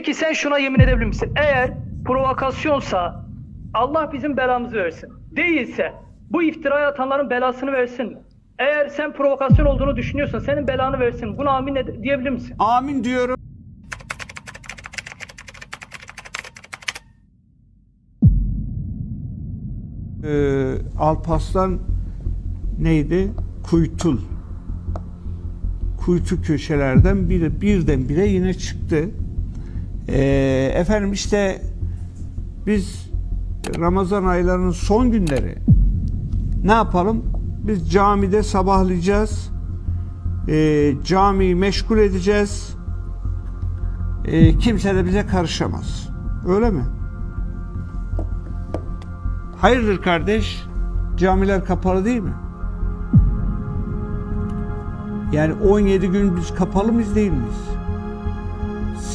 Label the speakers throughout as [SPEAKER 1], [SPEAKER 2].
[SPEAKER 1] Peki sen şuna yemin edebilir misin? Eğer provokasyonsa Allah bizim belamızı versin. Değilse bu iftiraya atanların belasını versin mi? Eğer sen provokasyon olduğunu düşünüyorsan senin belanı versin. Buna amin diyebilir misin?
[SPEAKER 2] Amin diyorum. Ee, Alpaslan neydi? Kuytul. Kuytu köşelerden biri birdenbire yine çıktı. Ee, efendim işte biz Ramazan aylarının son günleri ne yapalım? Biz camide sabahlayacağız. Ee, camiyi meşgul edeceğiz. Ee, kimse de bize karışamaz. Öyle mi? Hayırdır kardeş? Camiler kapalı değil mi? Yani 17 gün biz kapalı mıyız değil miyiz?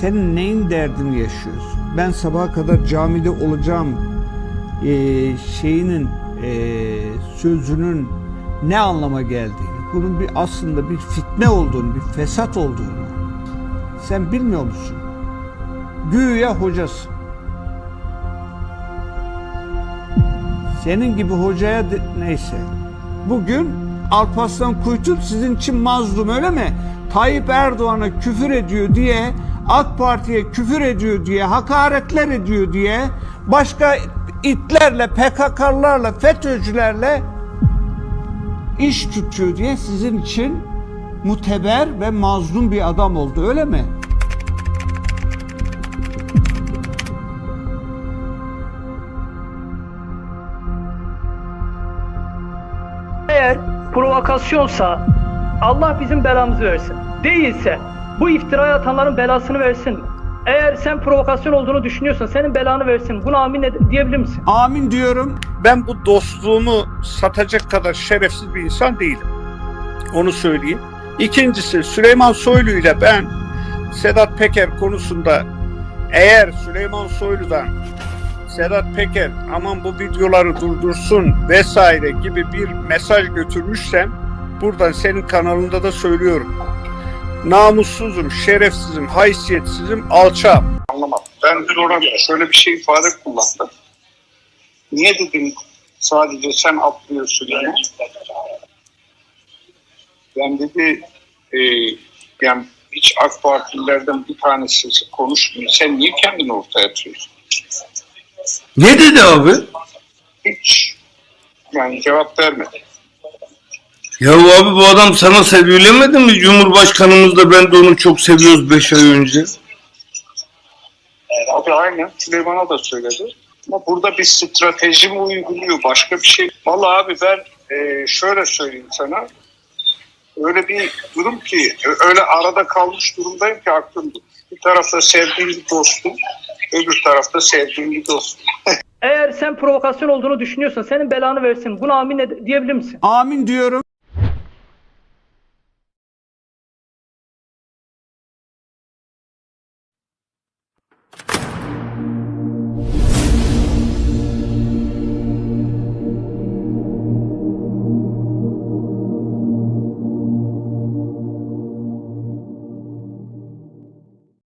[SPEAKER 2] Senin neyin derdini yaşıyorsun? Ben sabaha kadar camide olacağım eee, şeyinin eee, sözünün ne anlama geldiğini, bunun bir aslında bir fitne olduğunu, bir fesat olduğunu sen bilmiyor musun? Güya hocasın. Senin gibi hocaya de- neyse. Bugün Alparslan Kuytul sizin için mazlum öyle mi? Tayyip Erdoğan'a küfür ediyor diye, AK Parti'ye küfür ediyor diye, hakaretler ediyor diye, başka itlerle, PKK'larla, FETÖ'cülerle iş tutuyor diye sizin için muteber ve mazlum bir adam oldu öyle mi?
[SPEAKER 1] Eğer provokasyonsa Allah bizim belamızı versin. Değilse bu iftiraya atanların belasını versin? Eğer sen provokasyon olduğunu düşünüyorsan senin belanı versin. Buna amin diyebilir misin?
[SPEAKER 2] Amin diyorum.
[SPEAKER 3] ben bu dostluğumu satacak kadar şerefsiz bir insan değilim. Onu söyleyeyim. İkincisi Süleyman Soylu ile ben Sedat Peker konusunda eğer Süleyman Soylu'dan Sedat Peker aman bu videoları durdursun vesaire gibi bir mesaj götürmüşsem buradan senin kanalında da söylüyorum. Namussuzum, şerefsizim, haysiyetsizim, alçağım.
[SPEAKER 4] Anlamam. Ben dün orada şöyle bir şey ifade kullandım. Niye dedim sadece sen atlıyorsun yani? Ben dedi e, yani hiç AK Partililerden bir tanesi konuşmuyor. Sen niye kendini ortaya atıyorsun?
[SPEAKER 5] Ne dedi abi?
[SPEAKER 4] Hiç yani cevap vermedi.
[SPEAKER 5] Ya abi bu adam sana sevilemedi mi? Cumhurbaşkanımız da ben de onu çok seviyoruz 5 ay önce.
[SPEAKER 4] Abi aynen Süleyman'a da söyledi. Ama burada bir strateji mi uyguluyor başka bir şey. Vallahi abi ben e, şöyle söyleyeyim sana. Öyle bir durum ki öyle arada kalmış durumdayım ki aklım. Bir tarafta sevdiğim bir dostum, öbür tarafta sevdiğim bir dostum.
[SPEAKER 1] Eğer sen provokasyon olduğunu düşünüyorsan senin belanı versin. Buna amin diyebilir misin?
[SPEAKER 2] Amin diyorum.